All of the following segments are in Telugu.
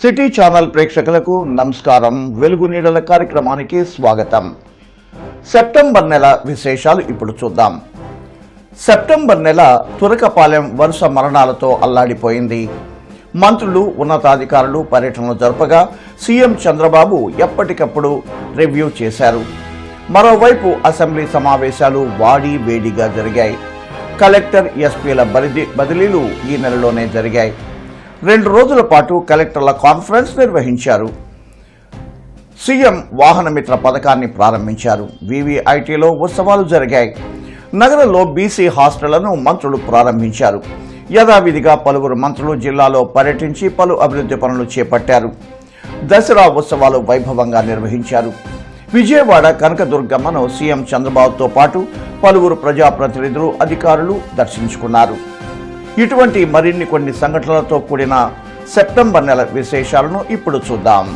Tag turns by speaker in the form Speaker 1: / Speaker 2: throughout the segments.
Speaker 1: సిటీ ఛానల్ ప్రేక్షకులకు నమస్కారం. వెలుగు నీడల కార్యక్రమానికి స్వాగతం. సెప్టెంబర్ నెల విశేషాలు ఇప్పుడు చూద్దాం. సెప్టెంబర్ నెల తురకపాలెం వరుస మరణాలతో అల్లాడిపోయింది. మంత్రులు ఉన్నతాధికారులు పర్యటనలు జరపగా సీఎం చంద్రబాబు ఎప్పటికప్పుడు రివ్యూ చేశారు. మరోవైపు అసెంబ్లీ సమావేశాలు వాడి వేడిగా జరిగాయి. కలెక్టర్ ఎస్పీల బదిలీ బదిలీలు ఈ నెలలోనే జరిగాయి. రెండు రోజుల పాటు కలెక్టర్ల కాన్ఫరెన్స్ నిర్వహించారు. సీఎం వాహనమిత్ర పథకాన్ని ప్రారంభించారు. వివిఐటీలో ఉత్సవాలు జరిగాయి. నగరంలో బీసీ హాస్టళ్ళను మంత్రులు ప్రారంభించారు. యథావిధిగా పలువురు మంత్రులు జిల్లాలో పర్యటించి పలు అభివృద్ధి పనులు చేపట్టారు. దసరా ఉత్సవాలు వైభవంగా నిర్వహించారు. విజయవాడ కనకదుర్గమ్మను సీఎం చంద్రబాబుతో పాటు పలువురు ప్రజాప్రతినిధులు అధికారులు దర్శించుకున్నారు. ఇటువంటి మరిన్ని కొన్ని సంఘటనలతో కూడిన సెప్టెంబర్ నెల విశేషాలను ఇప్పుడు చూద్దాం.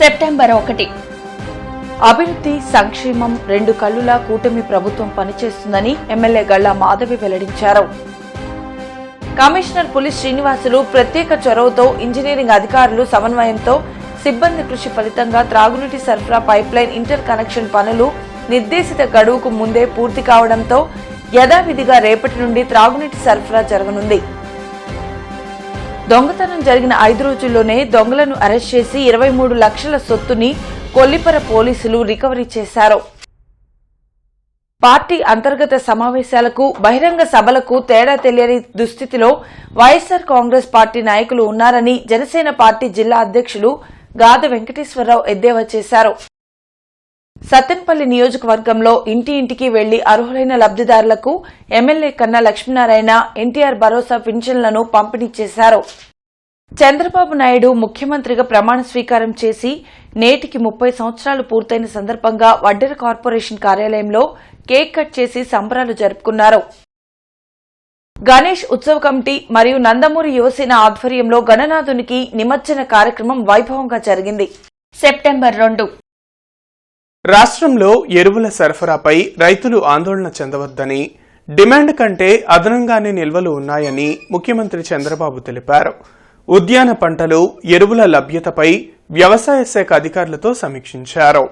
Speaker 2: సెప్టెంబర్ ఒకటి. అభివృద్ధి సంక్షేమం రెండు కళ్ళులా కూటమి ప్రభుత్వం పనిచేస్తుందని ఎమ్మెల్యే గళ్ళా మాధవి వెల్లడించారు. కమిషనర్ పులిస్ శ్రీనివాసులు ప్రత్యేక చొరవతో ఇంజనీరింగ్ అధికారులు సమన్వయంతో సిబ్బంది కృషి ఫలితంగా త్రాగునీటి సరఫరా పైప్లైన్ ఇంటర్ కనెక్షన్ పనులు నిర్దేశిత గడువుకు ముందే పూర్తి కావడంతో యథావిధిగా రేపటి నుండి త్రాగునీటి సరఫరా జరగనుంది. దొంగతనం జరిగిన ఐదు రోజుల్లోనే దొంగలను అరెస్ట్ చేసి ఇరవై మూడు లక్షల సొత్తుని కొల్లిపర పోలీసులు రికవరీ చేశారు. పార్టీ అంతర్గత సమావేశాలకు బహిరంగ సభలకు తేడా తెలియని దుస్థితిలో వైఎస్సార్ కాంగ్రెస్ పార్టీ నాయకులు ఉన్నారని జనసేన పార్టీ జిల్లా అధ్యక్షులు గాద వెంకటేశ్వరరావు ఎద్దేవా చేశారు. సత్తెనపల్లి నియోజకవర్గంలో ఇంటి ఇంటికి వెళ్ళి అర్హులైన లబ్దిదారులకు ఎమ్మెల్యే కన్నా లక్ష్మీనారాయణ ఎన్టీఆర్ భరోసా పింఛన్లను పంపిణీ చేశారు. చంద్రబాబు నాయుడు ముఖ్యమంత్రిగా ప్రమాణ స్వీకారం చేసి నేటికి ముప్పై సంవత్సరాలు పూర్తయిన సందర్భంగా వడ్డెర కార్పొరేషన్ కార్యాలయంలో కేక్ కట్ చేసి సంబరాలు జరుపుకున్నారు. గణేష్ ఉత్సవ కమిటీ మరియు నందమూరి యువసేన ఆధ్వర్యంలో గణనాథునికి నిమజ్జన కార్యక్రమం వైభవంగా జరిగింది. సెప్టెంబర్ రెండు.
Speaker 3: రాష్ట్రంలో ఎరువుల సరఫరాపై రైతులు ఆందోళన చెందవద్దని డిమాండ్ కంటే అదనంగానే నిల్వలు ఉన్నాయని ముఖ్యమంత్రి చంద్రబాబు తెలిపారు. ఉద్యాన పంటలు ఎరువుల లభ్యతపై వ్యవసాయ శాఖ అధికారులతో సమీక్షించారు.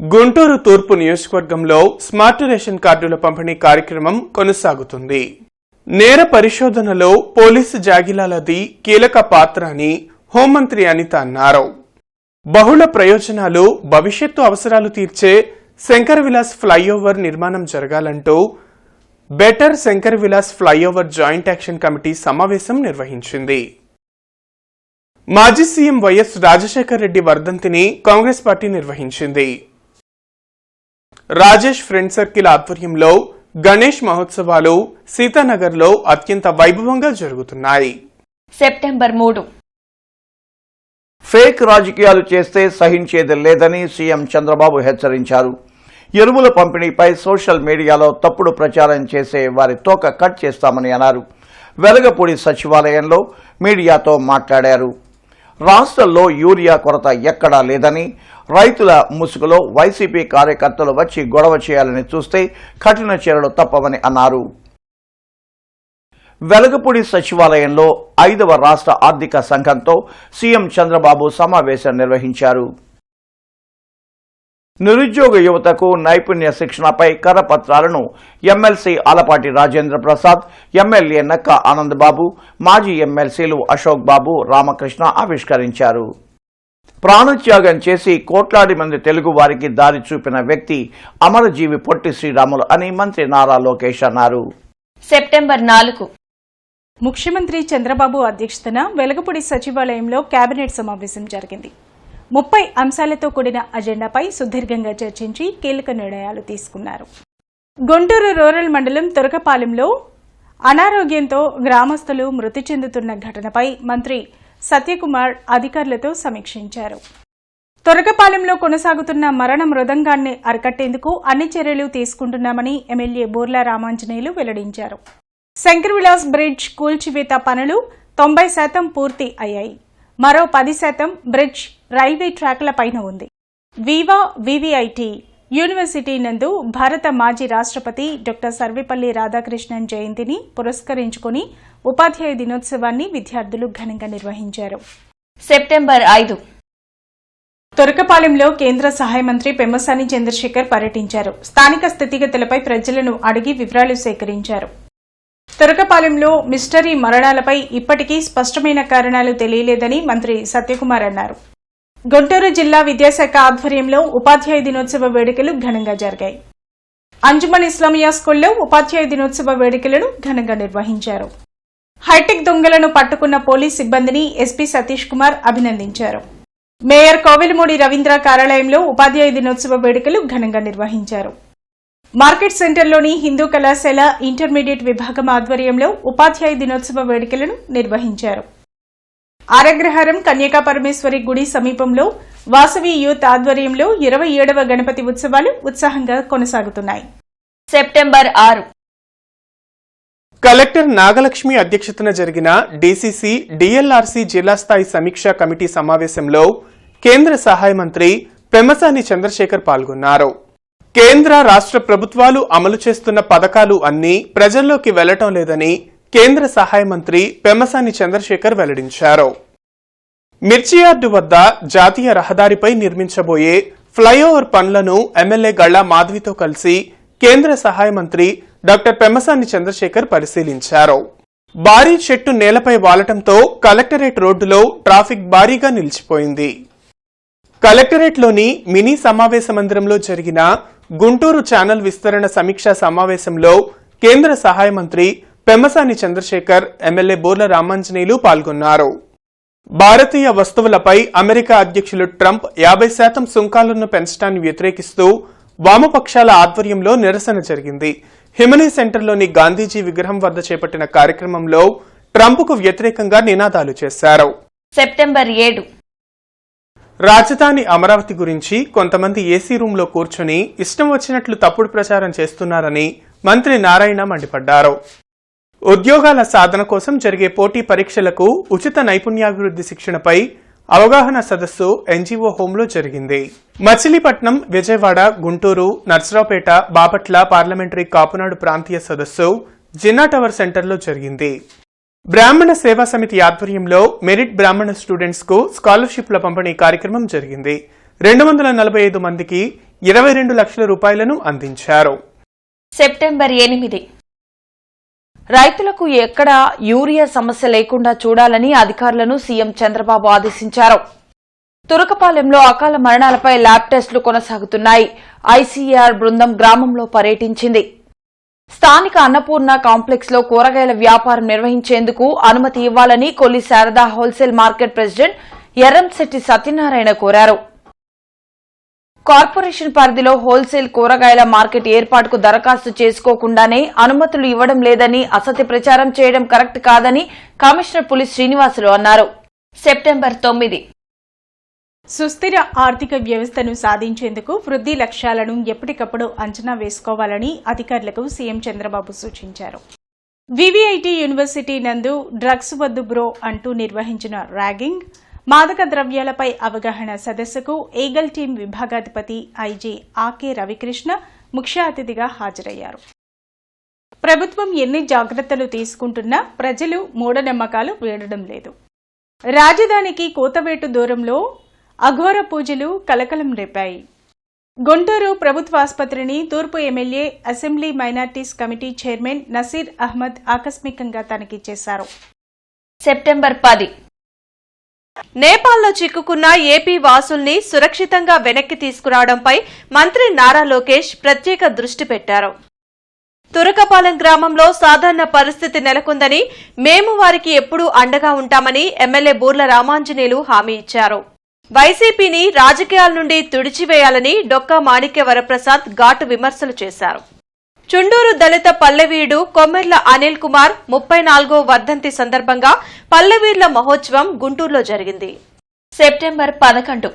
Speaker 3: గుంటూరు తూర్పు నియోజకవర్గంలో స్మార్ట్ రేషన్ కార్డుల పంపిణీ కార్యక్రమం కొనసాగుతుంది. నేర పరిశోధనలో పోలీసు జాగిలాలది కీలక పాత్ర అని హోంమంత్రి అనిత అన్నారు. బహుళ ప్రయోజనాలు భవిష్యత్తు అవసరాలు తీర్చే శంకర్ విలాస్ ఫ్లైఓవర్ నిర్మాణం జరగాలంటూ better Shankar Vilas flyover joint action committee సమావేశం నిర్వహించింది. మాజీ సీఎం వైఎస్ రాజశేఖర్ రెడ్డి వర్ధంతిని కాంగ్రెస్ పార్టీ నిర్వహించింది. రాజేష్ ఫ్రెండ్ సర్కిల్ ఆధ్వర్యంలో గణేష్ మహోత్సవాలు సీతానగర్లో అత్యంత వైభవంగా జరుగుతున్నాయి.
Speaker 2: సెప్టెంబర్ మూడు
Speaker 1: ఫేక్ రాజకీయాలు చేస్తే సహించేది లేదని సీఎం చంద్రబాబు హెచ్చరించారు. ఎరువుల పంపిణీపై సోషల్ మీడియాలో తప్పుడు ప్రచారం చేసే వారి తోక కట్ చేస్తామని అన్నారు. వెలగపూడి సచివాలయంలో మీడియాతో మాట్లాడారు. రాష్ట్రంలో యూరియా కొరత ఎక్కడా లేదని రైతుల ముసుగులో వైసీపీ కార్యకర్తలు వచ్చి గొడవ చేయాలని చూస్తే కఠిన చర్యలు తప్పవని అన్నారు. వెలగపూడి సచివాలయంలో ఐదవ రాష్ట్ర ఆర్థిక సంఘంతో సీఎం చంద్రబాబు సమావేశం నిర్వహించారు. నిరుద్యోగ యువతకు నైపుణ్య శిక్షణపై కరపత్రాలను ఎమ్మెల్సీ ఆలపాటి రాజేంద్ర ప్రసాద్ ఎమ్మెల్యే నక్క ఆనందబాబు మాజీ ఎమ్మెల్సీలు అశోక్ బాబు రామకృష్ణ ఆవిష్కరించారు. ప్రాణత్యాగం చేసి కోట్లాది మంది తెలుగు వారికి దారి చూపిన వ్యక్తి అమరజీవి పొట్టి శ్రీరాములు అని మంత్రి నారా లోకేష్ అన్నారు.
Speaker 2: సెప్టెంబర్ నాలుగు
Speaker 4: ముఖ్యమంత్రి చంద్రబాబు అధ్యక్షతన వెలగపూడి సచివాలయంలో కేబినెట్ సమావేశం జరిగింది. ముప్పై అంశాలతో కూడిన అజెండాపై సుదీర్ఘంగా చర్చించి కీలక నిర్ణయాలు తీసుకున్నారు. గుంటూరు రూరల్ మండలం తురకపాలెంలో అనారోగ్యంతో గ్రామస్తులు మృతి చెందుతున్న ఘటనపై మంత్రి సత్యకుమార్ అధికారులతో సమీక్షించారు. తొరకపాలెంలో కొనసాగుతున్న మరణ మృదంగాన్ని అరికట్టేందుకు అన్ని చర్యలు తీసుకుంటున్నామని ఎమ్మెల్యే బోర్లా రామాంజనేయులు వెల్లడించారు. శంకర్ విలాస్ బ్రిడ్జ్ కూల్చివేత పనులు తొంభై శాతం పూర్తి అయ్యాయి. మరో పది శాతం బ్రిడ్జ్ రైల్వే ట్రాక్ల పైన ఉంది. వివా వివిఐటి యూనివర్సిటీ నందు భారత మాజీ రాష్ట్రపతి డాక్టర్ సర్వేపల్లి రాధాకృష్ణన్ జయంతిని పురస్కరించుకుని ఉపాధ్యాయ దినోత్సవాన్ని విద్యార్థులు ఘనంగా నిర్వహించారు.
Speaker 2: సెప్టెంబర్ ఐదు.
Speaker 4: తొరకపాలెంలో కేంద్ర సహాయ మంత్రి పెమ్మసాని చంద్రశేఖర్ పర్యటించారు. స్థానిక స్థితిగతులపై ప్రజలను అడిగి వివరాలు సేకరించారు. పెరకపాలెంలో మిస్టరీ మరణాలపై ఇప్పటికీ స్పష్టమైన కారణాలు తెలియలేదని మంత్రి సత్యకుమార్ అన్నారు. గుంటూరు జిల్లా విద్యాశాఖ ఆధ్వర్యంలో ఉపాధ్యాయ దినోత్సవ వేడుకలు ఘనంగా జరిగాయి. అంజుమన్ ఇస్లామియా స్కూల్లో ఉపాధ్యాయ దినోత్సవ వేడుకలను ఘనంగా నిర్వహించారు. హైటెక్ దొంగలను పట్టుకున్న పోలీస్ సిబ్బందిని ఎస్పీ సతీష్ కుమార్ అభినందించారు. మేయర్ కోవిలమూడి రవీంద్ర కార్యాలయంలో ఉపాధ్యాయ దినోత్సవ వేడుకలు ఘనంగా నిర్వహించారు. మార్కెట్ సెంటర్లోని హిందూ కళాశాల ఇంటర్మీడియట్ విభాగం ఆధ్వర్యంలో ఉపాధ్యాయ దినోత్సవ వేడుకలను నిర్వహించారు. ఆరగ్రహారం కన్యకా పరమేశ్వరి గుడి సమీపంలో వాసవి యూత్ ఆధ్వర్యంలో ఇరవై ఏడవ గణపతి ఉత్సవాలు ఉత్సాహంగా కొనసాగుతున్నాయి.
Speaker 2: సెప్టెంబర్ ఆరు.
Speaker 3: కలెక్టర్ నాగలక్ష్మి అధ్యక్షతన జరిగిన డీసీసీ డిఎల్ఆర్సీ జిల్లా స్థాయి సమీక్షా కమిటీ సమావేశంలో కేంద్ర సహాయ మంత్రి పెమ్మసాని చంద్రశేఖర్ పాల్గొన్నారు. కేంద్ర రాష్ట్ర ప్రభుత్వాలు అమలు చేస్తున్న పథకాలు అన్నీ ప్రజల్లోకి వెళ్ళటం లేదని కేంద్ర సహాయ మంత్రి పెమ్మసాని చంద్రశేఖర్ వెల్లడించారు. మిర్చియార్డు వద్ద జాతీయ రహదారిపై నిర్మించబోయే ఫ్లైఓవర్ పనులను ఎమ్మెల్యే గళ్ళా మాధవితో కలిసి కేంద్ర సహాయ మంత్రి డాక్టర్ పెమ్మసాని చంద్రశేఖర్ పరిశీలించారు. భారీ చెట్టు నేలపై వాలటంతో కలెక్టరేట్ రోడ్డులో ట్రాఫిక్ భారీగా నిలిచిపోయింది. కలెక్టరేట్లోని మినీ సమావేశ మందిరంలో జరిగిన గుంటూరు ఛానల్ విస్తరణ సమీక్షా సమావేశంలో కేంద్ర సహాయ మంత్రి పెమ్మసాని చంద్రశేఖర్ ఎమ్మెల్యే బోర్ల రామాంజనేయులు పాల్గొన్నారు. భారతీయ వస్తువులపై అమెరికా అధ్యక్షులు ట్రంప్ యాభై శాతం సుంకాలను పెంచడాన్ని వ్యతిరేకిస్తూ వామపక్షాల ఆధ్వర్యంలో నిరసన జరిగింది. హిమనీ సెంటర్లోని గాంధీజీ విగ్రహం వద్ద చేపట్టిన కార్యక్రమంలో ట్రంప్కు వ్యతిరేకంగా నినాదాలు చేశారు.
Speaker 2: సెప్టెంబర్ ఏడు
Speaker 3: రాజధాని అమరావతి గురించి కొంతమంది ఏసీ రూంలో కూర్చొని ఇష్టం వచ్చినట్లు తప్పుడు ప్రచారం చేస్తున్నారని మంత్రి నారాయణ మండిపడ్డారు. ఉద్యోగాల సాధన కోసం జరిగే పోటీ పరీక్షలకు ఉచిత నైపుణ్యాభివృద్ధి శిక్షణపై అవగాహన సదస్సు ఎన్జీఓ హోంలో జరిగింది. మచిలీపట్నం విజయవాడ గుంటూరు నర్సరావుపేట బాపట్ల పార్లమెంటరీ కాపునాడు ప్రాంతీయ సదస్సు జిన్నా టవర్ సెంటర్లో జరిగింది. బ్రాహ్మణ సేవా సమితి ఆధ్వర్యంలో మెరిట్ బ్రాహ్మణ స్టూడెంట్స్కు స్కాలర్షిప్ల పంపిణీ కార్యక్రమం జరిగింది. రెండు వందల నలభై ఐదు మందికి ఇరవై రెండు లక్షల రూపాయలను అందించారు.
Speaker 2: సెప్టెంబర్ ఎనిమిది. రైతులకు ఎక్కడా యూరియా సమస్య లేకుండా చూడాలని అధికారులను సీఎం చంద్రబాబు ఆదేశించారు. తురకపాలెంలో అకాల మరణాలపై ల్యాబ్ టెస్టులు కొనసాగుతున్నాయి. ఐసీఆర్ బృందం గ్రామంలో పర్యటించింది. స్థానిక అన్నపూర్ణ కాంప్లెక్స్లో కూరగాయల వ్యాపారం నిర్వహించేందుకు అనుమతి ఇవ్వాలని Kolli Sarada wholesale market president Erramsetti Satyanarayana కోరారు. కార్పొరేషన్ పరిధిలో హోల్సేల్ కూరగాయల మార్కెట్ ఏర్పాటుకు దరఖాస్తు చేసుకోకుండానే అనుమతులు ఇవ్వడం లేదని అసత్య ప్రచారం చేయడం కరెక్ట్ కాదని కమిషనర్ పులి శ్రీనివాసులు అన్నారు. సెప్టెంబర్ తొమ్మిది
Speaker 4: సుస్థిర ఆర్థిక వ్యవస్థను సాధించేందుకు వృద్ధి లక్ష్యాలను ఎప్పటికప్పుడు అంచనా వేసుకోవాలని అధికారులకు సీఎం చంద్రబాబు సూచించారు. వివిఐటి యూనివర్సిటీ నందు డ్రగ్స్ వద్దు బ్రో అంటూ నిర్వహించిన ర్యాగింగ్ మాదక ద్రవ్యాలపై అవగాహన సదస్సుకు ఈగల్ టీం విభాగాధిపతి ఐజీ ఆకే రవికృష్ణ ముఖ్య అతిథిగా హాజరయ్యారు. ప్రభుత్వం ఎన్ని జాగ్రత్తలు తీసుకుంటున్నా ప్రజలు మూఢనమ్మకాలు వీడడం లేదు. రాజధానికి కోతవేటు దూరంలో అఘోర పూజలు కలకలం రేపాయి. గుంటూరు ప్రభుత్వ ఆసుపత్రిని తూర్పు MLA assembly minorities committee chairman Naseer Ahmed ఆకస్మికంగా తనిఖీ చేశారు
Speaker 2: సెప్టెంబర్ పది.
Speaker 5: నేపాల్లో చిక్కుకున్న ఏపీ వాసుల్ని సురక్షితంగా వెనక్కి తీసుకురావడంపై మంత్రి నారా లోకేష్ ప్రత్యేక దృష్టి పెట్టారు. తురకపాలెం గ్రామంలో సాధారణ పరిస్థితి నెలకొందని మేము వారికి ఎప్పుడూ అండగా ఉంటామని ఎమ్మెల్యే బూర్ల రామాంజనేయులు హామీ ఇచ్చారు. వైసీపీని రాజకీయాల నుండి తుడిచివేయాలని డొక్కా మాణిక్య వరప్రసాద్ ఘాటు విమర్శలు చేశారు. చుండూరు దళిత పల్లెవీడు కొమ్మెర్ల అనిల్ కుమార్ ముప్పై నాలుగో వర్ధంతి సందర్భంగా పల్లెవీర్ల మహోత్సవం గుంటూరులో జరిగింది.
Speaker 2: సెప్టెంబర్ పదకొండు.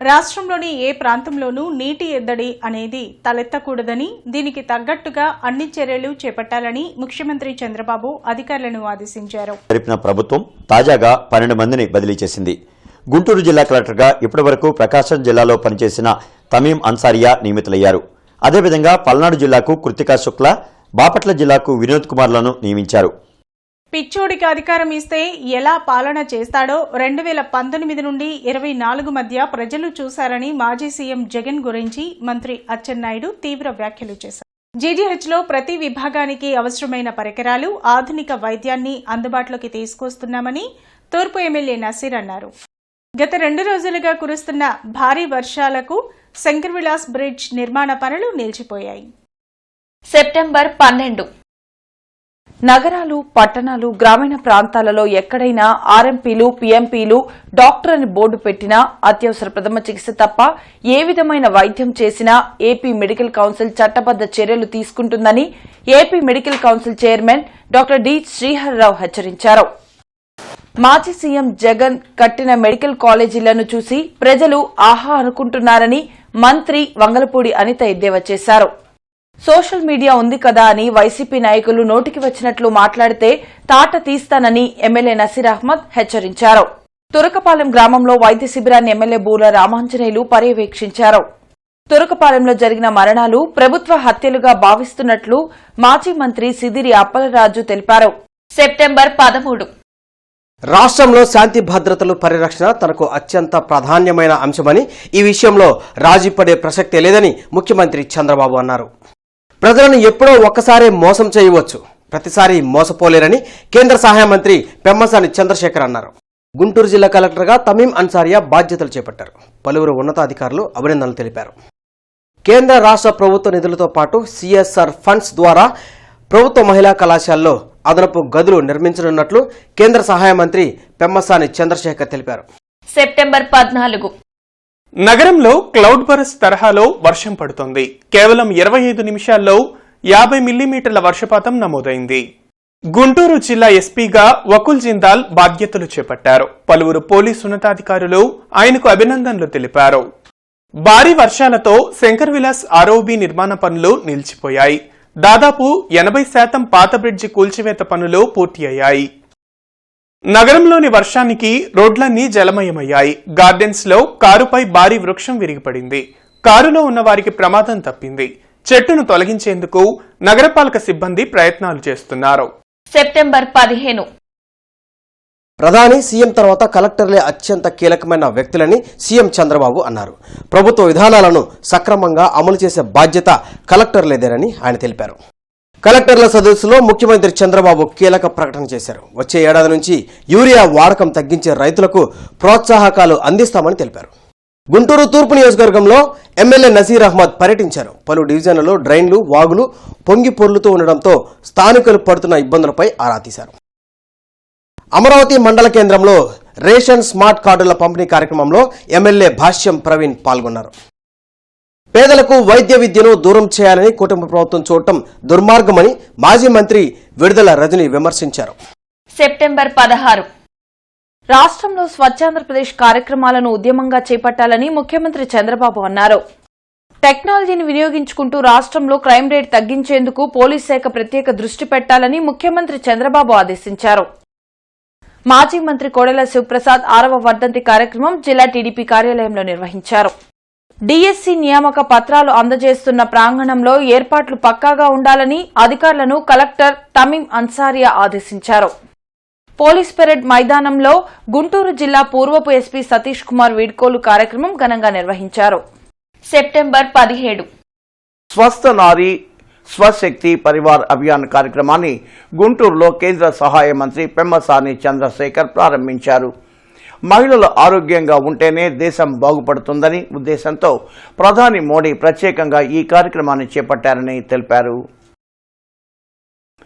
Speaker 4: రాష్ట్రంలోని ఏ ప్రాంతంలోనూ నీటి ఎద్దడి అనేది తలెత్తకూడదని దీనికి తగ్గట్టుగా అన్ని చర్యలు చేపట్టాలని ముఖ్యమంత్రి చంద్రబాబు అధికారులను ఆదేశించారు.
Speaker 6: ప్రభుత్వం తాజాగా పన్నెండు మందిని బదిలీ చేసింది. గుంటూరు జిల్లా కలెక్టర్గా ఇప్పటివరకు ప్రకాశం జిల్లాలో పనిచేసిన తమీం అన్సారియా నియమితులయ్యారు. అదేవిధంగా పల్నాడు జిల్లాకు కృతికా శుక్ల బాపట్ల జిల్లాకు వినోద్ కుమార్లను నియమించారు.
Speaker 4: పిచ్చోడికి అధికారం ఇస్తే ఎలా పాలన చేస్తాడో రెండు వేల పంతొమ్మిది నుండి ఇరవై నాలుగు మధ్య ప్రజలు చూశారని మాజీ సీఎం జగన్ గురించి మంత్రి అచ్చెన్నాయుడు తీవ్ర వ్యాఖ్యలు చేశారు. జీజీహెచ్లో ప్రతి విభాగానికి అవసరమైన పరికరాలు ఆధునిక వైద్యాన్ని అందుబాటులోకి తీసుకొస్తున్నామని తూర్పు ఎమ్మెల్యే నసీర్ అన్నారు. గత రెండు రోజులుగా కురుస్తున్న భారీ వర్షాలకు శంకర్ విలాస్ బ్రిడ్జ్ నిర్మాణ పనులు నిలిచిపోయాయి.
Speaker 2: సెప్టెంబర్ పన్నెండు. నగరాలు పట్టణాలు గ్రామీణ ప్రాంతాలలో ఎక్కడైనా ఆర్ఎంపీలు పీఎంపీలు డాక్టర్ అని బోర్డు పెట్టినా అత్యవసర ప్రథమ చికిత్స తప్ప ఏ విధమైన వైద్యం చేసినా ఏపీ మెడికల్ కౌన్సిల్ చట్టబద్ద చర్యలు తీసుకుంటుందని AP medical council chairman doctor D Sriharirao హెచ్చరించారు. మాజీ సీఎం జగన్ కట్టిన మెడికల్ కాలేజీలను చూసి ప్రజలు ఆహా అనుకుంటున్నారని మంత్రి వంగలపూడి అనిత ఎద్దేవా చేశారు. సోషల్ మీడియా ఉంది కదా అని వైసీపీ నాయకులు నోటికి వచ్చినట్లు మాట్లాడితే తాట తీస్తానని ఎమ్మెల్యే నసీర్ అహ్మద్ హెచ్చరించారు. తురకపాలెం గ్రామంలో వైద్య శిబిరాన్ని ఎమ్మెల్యే బూల రామాంజనేయులు పర్యవేక్షించారు. తురకపాలెంలో జరిగిన మరణాలు ప్రభుత్వ హత్యలుగా భావిస్తున్నట్లు మాజీ మంత్రి సిదిరి అప్పలరాజు తెలిపారు. సెప్టెంబర్ పదమూడు
Speaker 7: రాష్ట్రంలో శాంతి భద్రతలు పరిరక్షణ తనకు అత్యంత ప్రాధాన్యమైన అంశమని ఈ విషయంలో రాజీ పడే ప్రసక్తే లేదని ముఖ్యమంత్రి చంద్రబాబు అన్నారు. ప్రజలను ఎప్పుడో ఒక్కసారే మోసం చేయవచ్చు ప్రతిసారి మోసపోలేరని కేంద్ర సహాయ మంత్రి పెమ్మసాని చంద్రశేఖర్ అన్నారు. గుంటూరు జిల్లా కలెక్టర్గా తమీం అన్సారియా బాధ్యతలు చేపట్టారు. పలువురు ఉన్నతాధికారులు అభినందనలు తెలిపారు. కేంద్ర రాష్ట్ర ప్రభుత్వ నిధులతో పాటు సిఎస్ఆర్ ఫండ్స్ ద్వారా ప్రభుత్వ మహిళా కళాశాలలో అదనపు గదులు నిర్మించనున్నట్లు కేంద్ర సహాయ మంత్రి పెమ్మసాని చంద్రశేఖర్ తెలిపారు.
Speaker 2: సెప్టెంబర్ పద్నాలుగు.
Speaker 3: నగరంలో క్లౌడ్ బరస్ తరహాలో వర్షం పడుతోంది. కేవలం ఇరవై ఐదు నిమిషాల్లో యాభై మిల్లీమీటర్ల వర్షపాతం నమోదైంది. గుంటూరు జిల్లా ఎస్పీగా వకుల్ జిందాల్ బాధ్యతలు చేపట్టారు. పలువురు పోలీసు ఉన్నతాధికారులు ఆయనకు అభినందనలు తెలిపారు. భారీ వర్షాలతో శంకర్ విలాస్ ఆర్ఓబి నిర్మాణ పనులు నిలిచిపోయాయి. దాదాపు ఎనభై శాతం పాత బ్రిడ్జి కూల్చివేత పనులు పూర్తి అయ్యాయి నగరంలోని వర్షానికి రోడ్లన్నీ జలమయమయ్యాయి. గార్డెన్స్లో కారుపై భారీ వృక్షం విరిగిపడింది. కారులో ఉన్న వారికి ప్రమాదం తప్పింది. చెట్టును తొలగించేందుకు నగరపాలక సిబ్బంది ప్రయత్నాలు చేస్తున్నారు.
Speaker 2: సెప్టెంబర్ పదిహేను.
Speaker 7: ప్రధాని సీఎం తర్వాత కలెక్టర్లే అత్యంత కీలకమైన వ్యక్తులని సీఎం చంద్రబాబు అన్నారు. ప్రభుత్వ విధానాలను సక్రమంగా అమలు చేసే బాధ్యత కలెక్టర్లేదేనని ఆయన తెలిపారు. కలెక్టర్ల సదస్సులో ముఖ్యమంత్రి చంద్రబాబు కీలక ప్రకటన చేశారు. వచ్చే ఏడాది నుంచి యూరియా వాడకం తగ్గించే రైతులకు ప్రోత్సాహకాలు అందిస్తామని తెలిపారు. గుంటూరు తూర్పు నియోజకవర్గంలో ఎమ్మెల్యే నజీర్ అహ్మద్ పర్యటించారు. పలు డివిజన్లలో డ్రైన్లు వాగులు పొంగి పొర్లుతూ ఉండడంతో స్థానికులు పడుతున్న ఇబ్బందులపై ఆరా తీశారు. అమరావతి మండల కేంద్రంలో రేషన్ స్మార్ట్ కార్డుల పంపిణీ కార్యక్రమంలో ఎమ్మెల్యే భాష్యం ప్రవీణ్ పాల్గొన్నారు. పేదలకు వైద్య విద్యను దూరం చేయాలని కుటుంబ ప్రభుత్వం చూడటం దుర్మార్గమని మాజీ మంత్రి విడుదల రజని విమర్శించారు.
Speaker 2: సెప్టెంబర్ పదహారు. రాష్ట్రంలో స్వచ్ఛాంధ్రప్రదేశ్ కార్యక్రమాలను ఉద్యమంగా చేపట్టాలని ముఖ్యమంత్రి చంద్రబాబు అన్నారు. టెక్నాలజీని వినియోగించుకుంటూ రాష్ట్రంలో క్రైమ్ రేట్ తగ్గించేందుకు పోలీస్ శాఖ ప్రత్యేక దృష్టి పెట్టాలని ముఖ్యమంత్రి చంద్రబాబు ఆదేశించారు. మాజీ మంత్రి కోడెల శివప్రసాద్ ఆరవ వర్ధంతి కార్యక్రమం జిల్లా టీడీపీ కార్యాలయంలో నిర్వహించారు. డీఎస్సీ నియామక పత్రాలు అందజేస్తున్న ప్రాంగణంలో ఏర్పాట్లు పక్కాగా ఉండాలని అధికారులను కలెక్టర్ తమీం అన్సారియా ఆదేశించారు. పోలీస్ పెరేడ్ మైదానంలో గుంటూరు జిల్లా పూర్వపు ఎస్పీ సతీష్ కుమార్ వీడ్కోలు కార్యక్రమం ఘనంగా నిర్వహించారు. సెప్టెంబర్ పదిహేడు.
Speaker 1: స్వస్థ నారీ స్వశక్తి పరివార్ అభియాన్ కార్యక్రమాన్ని గుంటూరులో కేంద్ర సహాయ మంత్రి పెమ్మసాని చంద్రశేఖర్ ప్రారంభించారు. మహిళలు ఆరోగ్యంగా ఉంటేనే దేశం బాగుపడుతుందని ఉద్దేశంతో ప్రధాని మోడీ ప్రత్యేకంగా ఈ కార్యక్రమాన్ని చేపట్టారని తెలిపారు.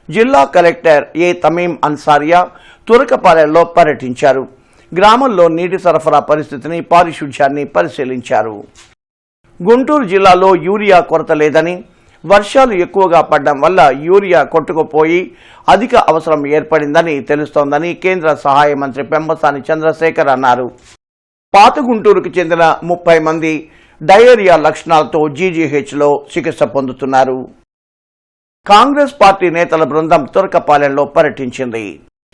Speaker 1: జిల్లా కలెక్టర్ ఏ తమీం అన్సారియా తురకపాలెల్లో పర్యటించారు. గ్రామంలో నీటి సరఫరా పరిస్థితిని పారిశుధ్యాన్ని పరిశీలించారు. గుంటూరు జిల్లాలో యూరియా కొరత లేదని వర్షాలు ఎక్కువగా పడడం వల్ల యూరియా కొట్టుకుపోయి అధిక అవసరం ఏర్పడిందని తెలుస్తోందని కేంద్ర సహాయ మంత్రి పెంబసాని చంద్రశేఖర్ అన్నారు. పాత గుంటూరుకు చెందిన ముప్పై మంది డయేరియా లక్షణాలతో జీజీహెచ్లో చికిత్స పొందుతున్నారు. కాంగ్రెస్ పార్టీ నేతల బృందం తురకపాలెంలో పర్యటించింది.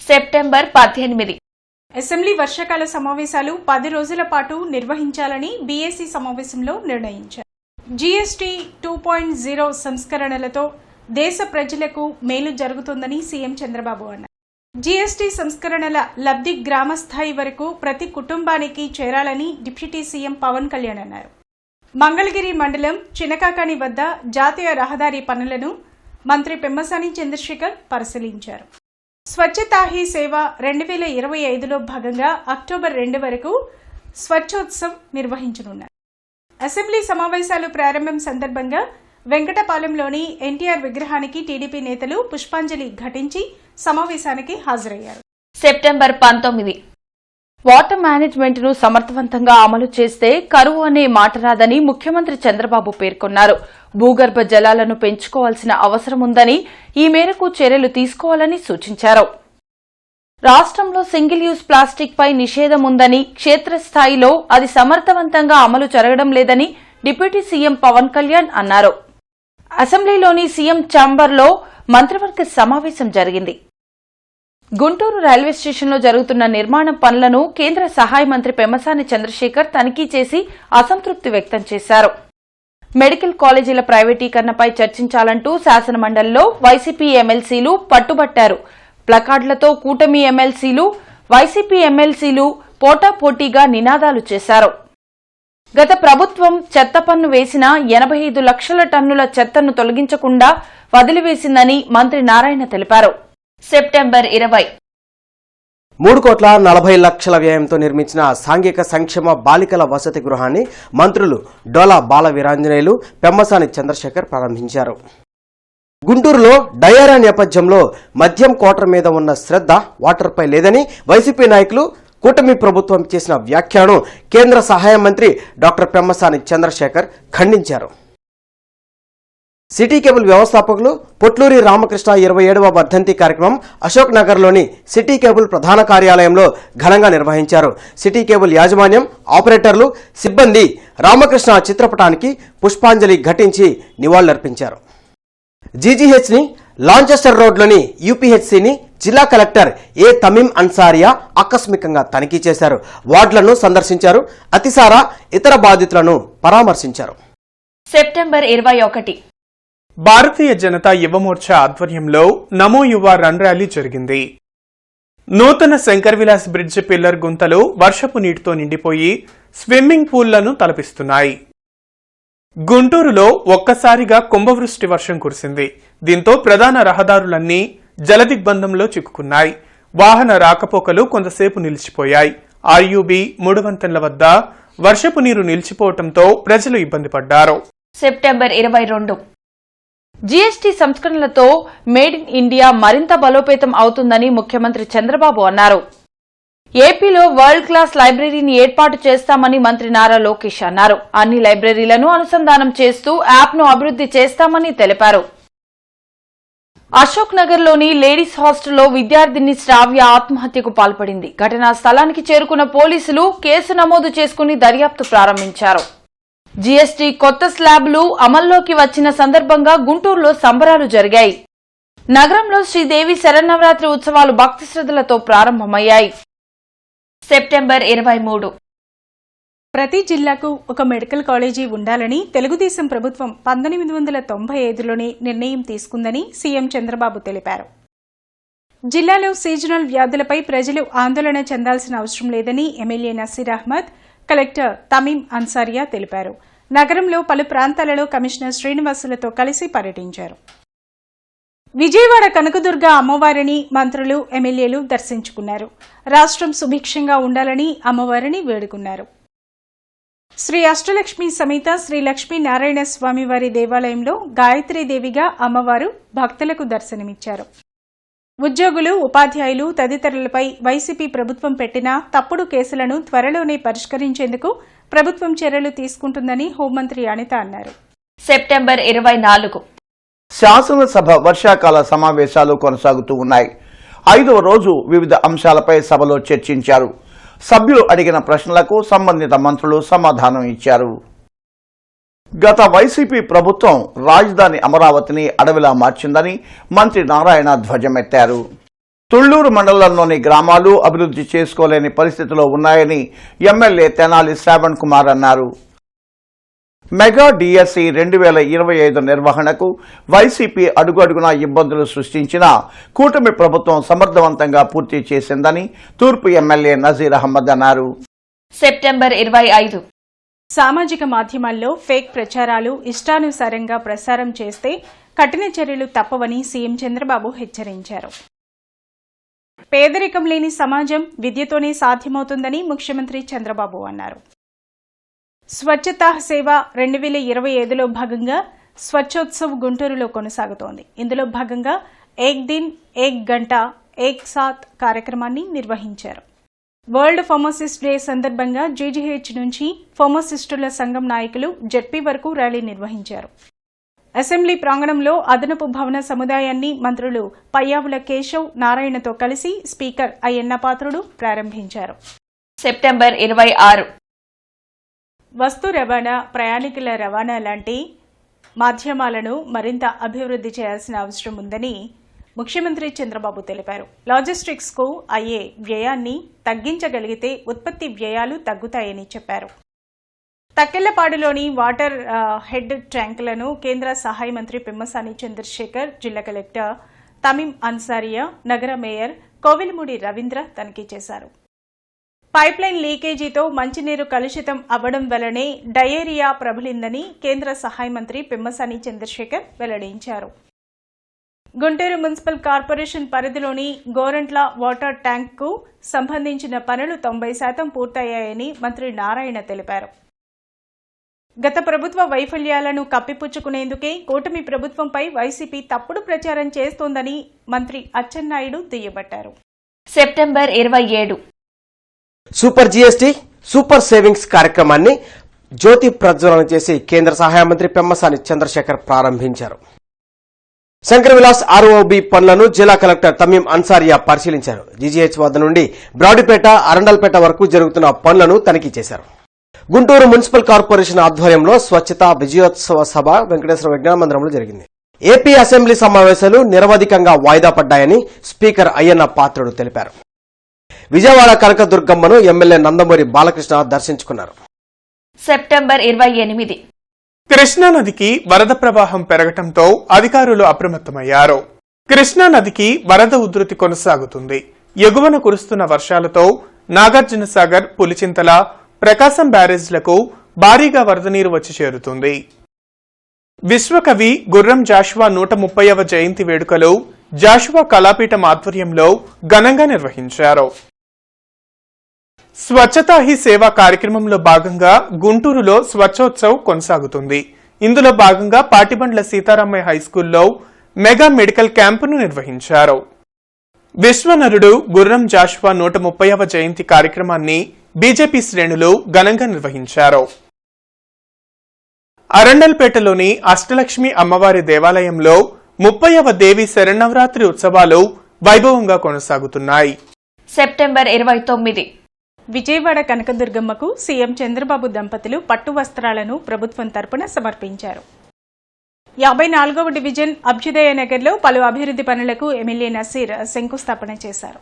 Speaker 2: సెప్టెంబర్ పద్దెనిమిది.
Speaker 4: అసెంబ్లీ వర్షాకాల సమావేశాలు పది రోజుల పాటు నిర్వహించాలని బీఏసీ సమావేశంలో నిర్ణయించారు. జీఎస్టీ టూ పాయింట్ జీరో సంస్కరణలతో దేశ ప్రజలకు మేలు జరుగుతుందని సీఎం చంద్రబాబు అన్నారు. జీఎస్టీ సంస్కరణల లబ్ధి గ్రామస్థాయి వరకు ప్రతి కుటుంబానికి చేరాలని డిప్యూటీ సీఎం పవన్ కళ్యాణ్ అన్నారు. మంగళగిరి మండలం చినకాకాని వద్ద జాతీయ రహదారి పనులను మంత్రి పెమ్మసాని చంద్రశేఖర్ పరిశీలించారు. స్వచ్ఛతా హీ సేవ రెండు వేల ఇరవై ఐదులో భాగంగా అక్టోబర్ రెండు వరకు స్వచ్ఛోత్సవ్ నిర్వహించనున్నారు. అసెంబ్లీ సమావేశాలు ప్రారంభం సందర్భంగా వెంకటపాలెంలోని ఎన్టీఆర్ విగ్రహానికి టీడీపీ నేతలు పుష్పాంజలి ఘటించి సమావేశానికి హాజరయ్యారు.
Speaker 2: సెప్టెంబర్ పంతొమ్మిది. వాటర్ మేనేజ్మెంట్ను సమర్థవంతంగా అమలు చేస్తే కరువు అనే మాట రాదని ముఖ్యమంత్రి చంద్రబాబు పేర్కొన్నారు. భూగర్భ జలాలను పెంచుకోవాల్సిన అవసరం ఉందని ఈ మేరకు చర్యలు తీసుకోవాలని సూచించారు. రాష్ట్రంలో సింగిల్ యూజ్ ప్లాస్టిక్ పై నిషేధం ఉందని క్షేత్రస్థాయిలో అది సమర్థవంతంగా అమలు జరగడం లేదని డిప్యూటీ సీఎం పవన్ కళ్యాణ్ అన్నారు. అసెంబ్లీలోని సీఎం ఛాంబర్లో మంత్రివర్గ సమావేశం జరిగింది. గుంటూరు రైల్వే స్టేషన్లో జరుగుతున్న నిర్మాణ పనులను కేంద్ర సహాయ మంత్రి పెమ్మసాని చంద్రశేఖర్ తనిఖీ చేసి అసంతృప్తి వ్యక్తం చేశారు. మెడికల్ కాలేజీల ప్రైవేటీకరణపై చర్చించాలంటూ శాసనమండలిలో వైసీపీ ఎమ్మెల్సీలు పట్టుబట్టారు. ప్లకార్డులతో కూటమి ఎమ్మెల్సీలు వైసీపీ ఎమ్మెల్సీలు పోటాపోటీగా నినాదాలు చేశారు. గత ప్రభుత్వం చెత్త పన్ను వేసిన ఎనభై ఐదు లక్షల టన్నుల చెత్తను తొలగించకుండా వదిలివేసిందని మంత్రి నారాయణ తెలిపారు. సెప్టెంబర్ ఇరవై.
Speaker 7: మూడు కోట్ల నలభై లక్షల వ్యయంతో నిర్మించిన సాంఘిక సంక్షేమ బాలికల వసతి గృహాన్ని మంత్రులు డోలా బాల వీరాంజనేయులు పెమ్మసాని చంద్రశేఖర్ ప్రారంభించారు. గుంటూరులో డయారా నేపథ్యంలో మద్యం కోటర్ మీద ఉన్న శ్రద్ధ వాటర్పై లేదని వైసీపీ నాయకులు కూటమి ప్రభుత్వం చేసిన వ్యాఖ్యలను కేంద్ర సహాయ మంత్రి డాక్టర్ పెమ్మసాని చంద్రశేఖర్ ఖండించారు. సిటీ కేబుల్ వ్యవస్థాపకులు పొట్లూరి రామకృష్ణ ఇరవై ఏడవ వర్ధంతి కార్యక్రమం అశోక్ నగర్లోని సిటీ కేబుల్ ప్రధాన కార్యాలయంలో ఘనంగా నిర్వహించారు. సిటీ కేబుల్ యాజమాన్యం ఆపరేటర్లు సిబ్బంది రామకృష్ణ చిత్రపటానికి పుష్పాంజలి ఘటించి నివాళులర్పించారు. జీజీహెచ్ని లాంచెస్టర్ రోడ్లోని యూపీహెచ్సిని జిల్లా కలెక్టర్ ఏ తమీం అన్సారియా ఆకస్మికంగా తనిఖీ చేశారు. వార్డులను సందర్శించారు. అతిసార ఇతర బాధితులను పరామర్శించారు.
Speaker 2: సెప్టెంబర్ ఇరవై ఒకటి.
Speaker 3: భారతీయ జనతా యువమోర్చా ఆధ్వర్యంలో నమో యువ రన్ ర్యాలీ జరిగింది. నూతన శంకర్ విలాస్ బ్రిడ్జ్ పిల్లర్ గుంతలు వర్షపు నీటితో నిండిపోయి స్విమ్మింగ్ పూల్లను తలపిస్తున్నాయి. గుంటూరులో ఒక్కసారిగా కుంభవృష్టి వర్షం కురిసింది. దీంతో ప్రధాన రహదారులన్నీ జలదిగ్బంధంలో చిక్కుకున్నాయి. వాహన రాకపోకలు కొంతసేపు నిలిచిపోయాయి. ఆర్యూబీ మూడు వద్ద వర్షపు నీరు నిలిచిపోవడంతో ప్రజలు ఇబ్బంది పడ్డారు.
Speaker 2: సెప్టెంబర్ ఇరవై రెండు. జీఎస్టీ సంస్కరణలతో మేడ్ ఇన్ ఇండియా మరింత బలోపేతం అవుతుందని ముఖ్యమంత్రి చంద్రబాబు అన్నారు. ఏపీలో వరల్డ్ క్లాస్ లైబ్రరీని ఏర్పాటు చేస్తామని మంత్రి నారా లోకేష్ అన్నారు. అన్ని లైబ్రరీలను అనుసంధానం చేస్తూ యాప్ను అభివృద్ధి చేస్తామని తెలిపారు. అశోక్ నగర్లోని లేడీస్ హాస్టల్లో విద్యార్థిని శ్రావ్య ఆత్మహత్యకు పాల్పడింది. ఘటనా స్థలానికి చేరుకున్న పోలీసులు కేసు నమోదు చేసుకుని దర్యాప్తు ప్రారంభించారు. జీఎస్టీ కొత్త స్లాబ్లు అమల్లోకి వచ్చిన సందర్భంగా గుంటూరులో సంబరాలు జరిగాయి. నగరంలో శ్రీదేవి శరన్నవరాత్రి ఉత్సవాలు భక్తి శ్రద్ధలతో ప్రారంభమయ్యాయి. సెప్టెంబర్ ఇరవై మూడు.
Speaker 4: ప్రతి జిల్లాకు ఒక మెడికల్ కాలేజీ ఉండాలని తెలుగుదేశం ప్రభుత్వం పంతొమ్మిది వందల తొంభై ఐదులోనే నిర్ణయం తీసుకుందని సీఎం చంద్రబాబు తెలిపారు. జిల్లాలో సీజనల్ వ్యాధులపై ప్రజలు ఆందోళన చెందాల్సిన అవసరం లేదని ఎమ్మెల్యే నసీర్ అహ్మద్ కలెక్టర్ తమీం అన్సారియా తెలిపారు. నగరంలో పలు ప్రాంతాలలో కమిషనర్ శ్రీనివాసులతో కలిసి పర్యటించారు. విజయవాడ కనకదుర్గ అమ్మవారిని మంత్రులు ఎమ్మెల్యేలు దర్శించుకున్నారు. రాష్ట్రం సుభిక్షంగా ఉండాలని అమ్మవారిని వేడుకున్నారు. శ్రీ అష్టలక్ష్మి సమేత శ్రీ లక్ష్మీ నారాయణ స్వామి వారి దేవాలయంలో గాయత్రీదేవిగా అమ్మవారు భక్తులకు దర్శనమిచ్చారు. ఉద్యోగులు ఉపాధ్యాయులు తదితరులపై వైసీపీ ప్రభుత్వం పెట్టిన తప్పుడు కేసులను త్వరలోనే పరిష్కరించేందుకు ప్రభుత్వం చర్యలు తీసుకుంటుందని హోంమంత్రి అనిత అన్నారు.
Speaker 2: సెప్టెంబర్ ఇరవై నాలుగు
Speaker 1: శాసనసభ వర్షాకాల సమావేశాలు కొనసాగుతూ ఉన్నాయి. ఐదవ రోజు వివిధ అంశాలపై సభలో చర్చించారు. సభ్యులు అడిగిన ప్రశ్నలకు సంబంధిత మంత్రులు సమాధానం ఇచ్చారు. గత వైసీపీ ప్రభుత్వం రాజధాని అమరావతిని అడవిలా మార్చిందని మంత్రి నారాయణ ధ్వజమెత్తారు. తుళ్ళూరు మండలంలోని గ్రామాలు అభివృద్ధి చేసుకోలేని పరిస్థితిలో ఉన్నాయని ఎమ్మెల్యే తెనాలి శ్రావణ్ కుమార్ అన్నారు. మెగా డిఎస్సి రెండు వేల ఇరవై ఐదు నిర్వహణకు వైసీపీ అడుగడుగునా ఇబ్బందులు సృష్టించిన కూటమి ప్రభుత్వం సమర్థవంతంగా పూర్తి చేసిందని తూర్పు ఎమ్మెల్యే నజీర్ అహ్మద్ అన్నారు.
Speaker 5: సెప్టెంబర్ ఇరవై ఐదు.
Speaker 4: సామాజిక మాధ్యమాల్లో ఫేక్ ప్రచారాలు ఇష్టానుసారంగా ప్రసారం చేస్తే కఠిన చర్యలు తప్పవని సీఎం చంద్రబాబు హెచ్చరించారు. పేదరికం లేని సమాజం విద్యతోనే సాధ్యమవుతుందని ముఖ్యమంత్రి చంద్రబాబు అన్నారు. స్వచ్ఛతా సేవ రెండు వేల ఇరవై ఐదులో భాగంగా స్వచ్ఛోత్సవ్ గుంటూరులో కొనసాగుతోంది. ఇందులో భాగంగా ఏక్ దిన్ ఏక్ గంట ఏక్ సాత్ కార్యక్రమాన్ని నిర్వహించారు. వరల్డ్ ఫార్మసిస్ట్ డే సందర్భంగా జీజీహెచ్ నుంచి ఫార్మసిస్టుల సంఘం నాయకులు జెడ్పీ వరకు ర్యాలీ నిర్వహించారు. అసెంబ్లీ ప్రాంగణంలో అదనపు భవన సముదాయాన్ని మంత్రులు పయ్యావుల కేశవ్ నారాయణతో కలిసి స్పీకర్ అయ్యన్న పాత్రుడు ప్రారంభించారు.
Speaker 5: సెప్టెంబర్ ఇరవై ఆరు
Speaker 4: వస్తు రవాణా ప్రయాణికుల రవాణా లాంటి మాధ్యమాలను మరింత అభివృద్ధి చేయాల్సిన అవసరం ఉందని ముఖ్యమంత్రి చంద్రబాబు తెలిపారు. లాజిస్టిక్స్కు అయ్యే వ్యయాన్ని తగ్గించగలిగితే ఉత్పత్తి వ్యయాలు తగ్గుతాయని చెప్పారు. తక్కెళ్ళపాడులోని వాటర్ హెడ్ ట్యాంకులను కేంద్ర సహాయ మంత్రి పిమ్మసాని చంద్రశేఖర్ జిల్లా కలెక్టర్ తమిం అన్సారియా నగర మేయర్ కోవిలమూడి రవీంద్ర తనిఖీ చేశారు. పైప్లైన్ లీకేజీతో మంచినీరు కలుషితం అవ్వడం వల్లనే డయేరియా ప్రబలిందని కేంద్ర సహాయ మంత్రి పిమ్మసాని చంద్రశేఖర్ వెల్లడించారు. గుంటూరు మున్సిపల్ కార్పొరేషన్ పరిధిలోని గోరంట్ల వాటర్ ట్యాంక్కు సంబంధించిన పనులు తొంభై శాతం పూర్తయ్యాయని మంత్రి నారాయణ తెలిపారు. గత ప్రభుత్వ వైఫల్యాలను కప్పిపుచ్చుకునేందుకే కూటమి ప్రభుత్వంపై వైసీపీ తప్పుడు ప్రచారం చేస్తోందని మంత్రి అచ్చెన్నాయుడు దుయ్యబట్టారు.
Speaker 5: సెప్టెంబర్ ఇరవై ఏడు
Speaker 7: సూపర్ జీఎస్టీ సూపర్ సేవింగ్స్ కార్యక్రమాన్ని జ్యోతి ప్రజ్వలన చేసి కేంద్ర సహాయ మంత్రి పెమ్మసాని చంద్రశేఖర్ ప్రారంభించారు. శంకర్ విలాస్ ఆర్ఓబి పనులను జిల్లా కలెక్టర్ తమీం అన్సారియా పరిశీలించారు. జీజీహెచ్ వద్ద నుండి బ్రాడిపేట అరండల్పేట వరకు జరుగుతున్న పనులను తనిఖీ చేశారు. గుంటూరు మున్సిపల్ కార్పొరేషన్ ఆధ్వర్యంలో స్వచ్ఛత విజయోత్సవ సభ వెంకటేశ్వర విజ్ఞాన మందిరంలో జరిగింది. ఏపీ అసెంబ్లీ సమావేశాలు నిరవధికంగా వాయిదా పడ్డాయని స్పీకర్ అయ్యన్న పాత్రుడు తెలిపారు. విజయవాడ కనకదుర్గమ్మను ఎమ్మెల్యే నందమూరి బాలకృష్ణ దర్శించుకున్నారు.
Speaker 5: సెప్టెంబర్ ఇరవై ఎనిమిది.
Speaker 3: కృష్ణా నదికి వరద ప్రవాహం పెరగటంతో అధికారులు అప్రమత్తమయ్యారు. కృష్ణా నదికి వరద ఉధృతి కొనసాగుతుంది. ఎగువన కురుస్తున్న వర్షాలతో నాగార్జున సాగర్ పులిచింతల ప్రకాశం బ్యారేజ్లకు భారీగా వరద నీరు వచ్చి చేరుతుంది. విశ్వకవి గుర్రం జాషువా నూట ముప్పైవ జయంతి వేడుకలు జాషువా కళాపీఠం ఆధ్వర్యంలో ఘనంగా నిర్వహించారు. స్వచ్ఛత హీ సేవ కార్యక్రమంలో భాగంగా గుంటూరులో స్వచ్ఛోత్సవ్ కొనసాగుతుంది. ఇందులో భాగంగా పాటిబండ్ల సీతారామయ్య హైస్కూల్లో మెగా మెడికల్ క్యాంపును నిర్వహించారు. విశ్వనరుడు గుర్రం జాషువా నూట ముప్పైవ జయంతి కార్యక్రమాన్ని బీజేపీ శ్రేణులు ఘనంగా నిర్వహించారు. అరండల్పేటలోని అష్టలక్ష్మి అమ్మవారి దేవాలయంలో ముప్పైవ దేవి శరణవరాత్రి ఉత్సవాలు వైభవంగా కొనసాగుతున్నాయి.
Speaker 5: సెప్టెంబర్ ఇరవై తొమ్మిది.
Speaker 4: విజయవాడ కనకదుర్గమ్మకు సీఎం చంద్రబాబు దంపతులు పట్టు వస్త్రాలను ప్రభుత్వం తరపున సమర్పించారు. యాభై నాలుగవ డివిజన్ అభ్యుదయ నగర్లో పలు అభివృద్ధి పనులకు ఎమ్మెల్యే నసీర్ శంకుస్థాపన చేశారు.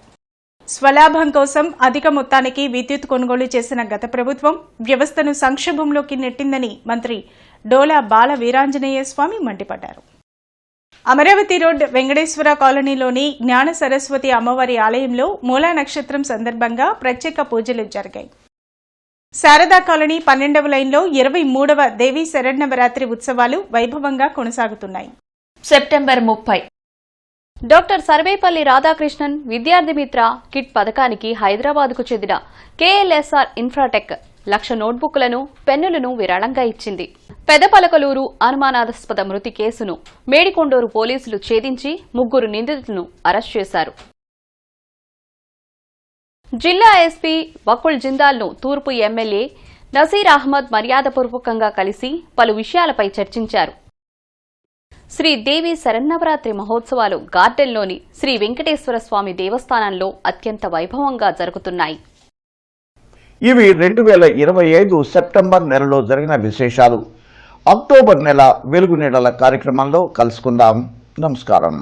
Speaker 4: స్వలాభం కోసం అధిక మొత్తానికి విద్యుత్ కొనుగోలు చేసిన గత ప్రభుత్వం వ్యవస్థను సంక్షోభంలోకి నెట్టిందని మంత్రి డోలా బాల వీరాంజనేయ స్వామి మండిపడ్డారు. అమరావతి రోడ్ వెంకటేశ్వర కాలనీలోని జ్ఞాన సరస్వతి అమ్మవారి ఆలయంలో మూలా నక్షత్రం సందర్భంగా ప్రత్యేక పూజలు జరిగాయి. శారదా కాలనీ పన్నెండవ లైన్లో ఇరవై మూడవ దేవీ శరణవరాత్రి ఉత్సవాలు వైభవంగా కొనసాగుతున్నాయి.
Speaker 5: సెప్టెంబర్ ముప్పై.
Speaker 8: డాక్టర్ సర్వేపల్లి రాధాకృష్ణన్ విద్యార్థి మిత్ర కిట్ పథకానికి హైదరాబాద్కు చెందిన కేఎల్ఎస్ఆర్ ఇన్ఫ్రాటెక్ లక్ష నోట్బుక్లను పెన్నులను విరాళంగా ఇచ్చింది. పెదపలకలూరు అనుమానాస్పద మృతి కేసును మేడికొండూరు పోలీసులు ఛేదించి ముగ్గురు నిందితులను అరెస్ట్ చేశారు. జిల్లా ఎస్పీ బకుల్ జిందాల్ను తూర్పు ఎమ్మెల్యే నసీర్ అహ్మద్ మర్యాదపూర్వకంగా కలిసి పలు విషయాలపై చర్చించారు. శ్రీదేవి శరన్నవరాత్రి మహోత్సవాలు గార్డెన్లోని శ్రీ వెంకటేశ్వర స్వామి దేవస్థానంలో అత్యంత వైభవంగా జరుగుతున్నాయి.
Speaker 1: ఇవి రెండు వేల ఇరవై ఐదు సెప్టెంబర్ నెలలో జరిగిన విశేషాలు. అక్టోబర్ నెల వెలుగు నీడల కార్యక్రమంలో కలుసుకుందాం. నమస్కారం.